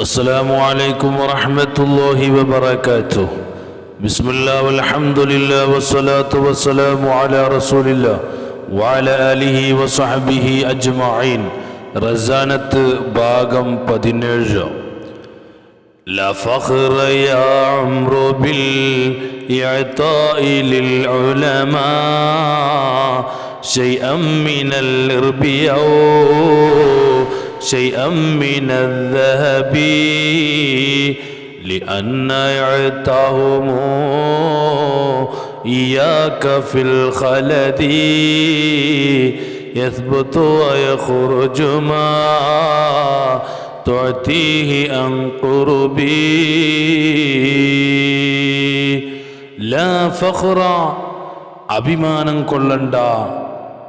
السلام عليكم ورحمة الله وبركاته بسم الله والحمد لله والصلاة والسلام على رسول الله وعلى آله وصحبه أجمعين റസാനത്ത് ഭാഗം പതിനേഴ് لا فخر يا عمر بالإعطاء للعلماء شيئا من الإرب أو شيئا من الذهب لأن يعتهم إياك في الخلد يثبت ويخرج ما تعطيه أن قربي. لا فخر أبي ما ننقل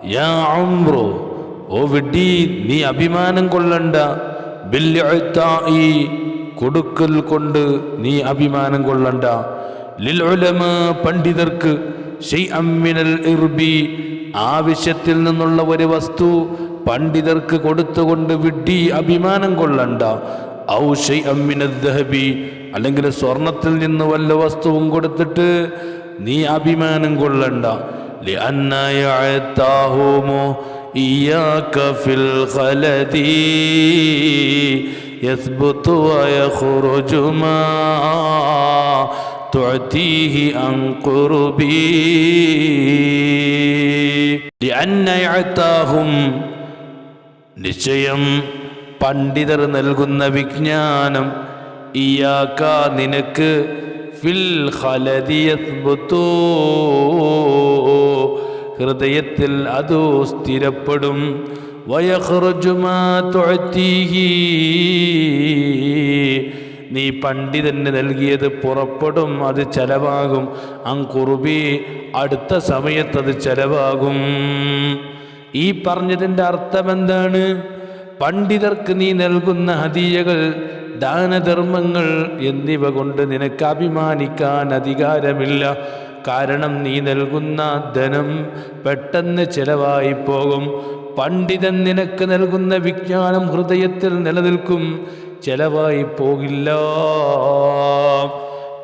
يا عمرو. ഓ വിഡ്ഡി നീ അഭിമാനം കൊള്ളണ്ട. ബില്ലുത്തായി കൊടുക്കൽ കൊണ്ട് നീ അഭിമാനം കൊള്ളണ്ട. ലിൽഉലമ പണ്ഡിതർക്ക് ഷെയ്അമ്മിനൽ ഇർബി ആവശ്യത്തിൽ നിന്നുള്ള ഒരു വസ്തു പണ്ഡിതർക്ക് കൊടുത്തുകൊണ്ട് വിഡ്ഡി അഭിമാനം കൊള്ളണ്ട. ഔ ഷെയ്അമ്മിനൽ ദഹബി അല്ലെങ്കിൽ സ്വർണത്തിൽ നിന്ന് വല്ല വസ്തുവും കൊടുത്തിട്ട് നീ അഭിമാനം കൊള്ളണ്ട. ലി إياك في الخلد يثبت ويخرج ما تعتيه عن قربي لأن يعتاهم നിശ്ചയം പണ്ഡിതർ നൽകുന്ന വിജ്ഞാനം ഇയാക്ക നിനക്ക് ഫിൽ ഖലദിയത്ബുതൂ ഹൃദയത്തിൽ അതു സ്ഥിരപ്പെടും. നീ പണ്ഡിതന് നൽകിയത് പുറപ്പെടും അത് ചെലവാകും. അങ്കുറുബി അടുത്ത സമയത്ത് അത് ചെലവാകും. ഈ പറഞ്ഞതിന്റെ അർത്ഥം എന്താണ് പണ്ഡിതർക്ക് നീ നൽകുന്ന ഹദീയകൾ ദാനധർമ്മങ്ങൾ എന്നിവ കൊണ്ട് നിനക്ക് അഭിമാനിക്കാൻ അധികാരമില്ല. കാരണം നീ നൽകുന്ന ധനം പെട്ടെന്ന് ചെലവായി പോകും. പണ്ഡിതൻ നിനക്ക് നൽകുന്ന വിജ്ഞാനം ഹൃദയത്തിൽ നിലനിൽക്കും. ചെലവായി പോകില്ല.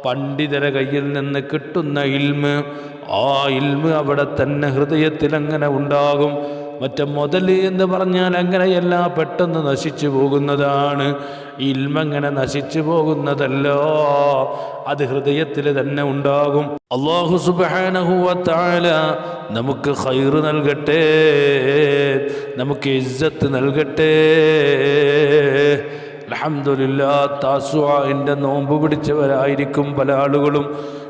പണ്ഡിതര കയ്യിൽ നിന്ന് കിട്ടുന്ന ഇൽമ് ആ ഇൽമ് അവിടെ തന്നെ ഹൃദയത്തിൽ അങ്ങനെ ഉണ്ടാകും. മറ്റേ മുതൽ എന്ന് പറഞ്ഞാൽ അങ്ങനെയല്ല പെട്ടെന്ന് നശിച്ചു പോകുന്നതാണ്. ഇൽമങ്ങനെ നശിച്ചു പോകുന്നതല്ലോ. അത് ഹൃദയത്തിൽ തന്നെ ഉണ്ടാകും. അള്ളാഹു സുബാനഹുവത്താല നമുക്ക് ഹൈറ് നൽകട്ടെ. നമുക്ക് ഇജ്ജത്ത് നൽകട്ടെ. അലഹമില്ല താസുവിന്റെ നോമ്പ് പിടിച്ചവരായിരിക്കും പല ആളുകളും.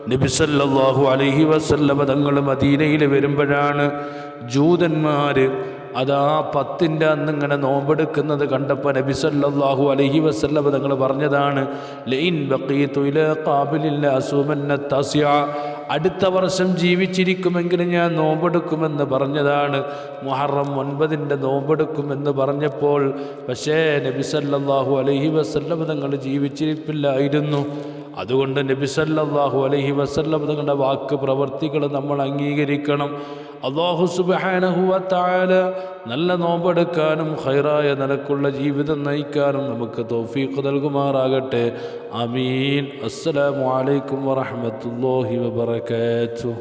നബിസല്ലാഹു അലഹി വസല്ലമ തങ്ങൾ മദീനയിൽ വരുമ്പോഴാണ് ജൂതന്മാർ അതാ പത്തിന്റെ അന്ന് ഇങ്ങനെ നോമ്പെടുക്കുന്നത് കണ്ടപ്പോൾ നബി സല്ലല്ലാഹു അലൈഹി തങ്ങൾ പറഞ്ഞതാണ് ലൈൻ ബക്കീ തുല കാബിലില്ല അസുമന്ന തസ്യ അടുത്ത വർഷം ജീവിച്ചിരിക്കുമെങ്കിൽ ഞാൻ നോമ്പെടുക്കുമെന്ന് പറഞ്ഞതാണ്. മുഹറം ഒൻപതിന്റെ നോമ്പെടുക്കുമെന്ന് പറഞ്ഞപ്പോൾ പക്ഷേ നബി സല്ലല്ലാഹു അലൈഹി വസല്ലമ തങ്ങൾ ജീവിച്ചിരിപ്പില്ലായിരുന്നു. അതുകൊണ്ട് നബിസല്ലാഹു അലഹി വസല്ലം തങ്ങളുടെ വാക്ക് പ്രവർത്തികൾ നമ്മൾ അംഗീകരിക്കണം. അള്ളാഹു സുബാനഹുവത്തായ നല്ല നോമ്പെടുക്കാനും ഹൈറായ നിലക്കുള്ള ജീവിതം നയിക്കാനും നമുക്ക് തോഫീഖ് നൽകുമാറാകട്ടെ. അമീൻ അസ്സലാമലൈക്കും വറഹമത്തല്ലാഹി വബർക്കാത്തു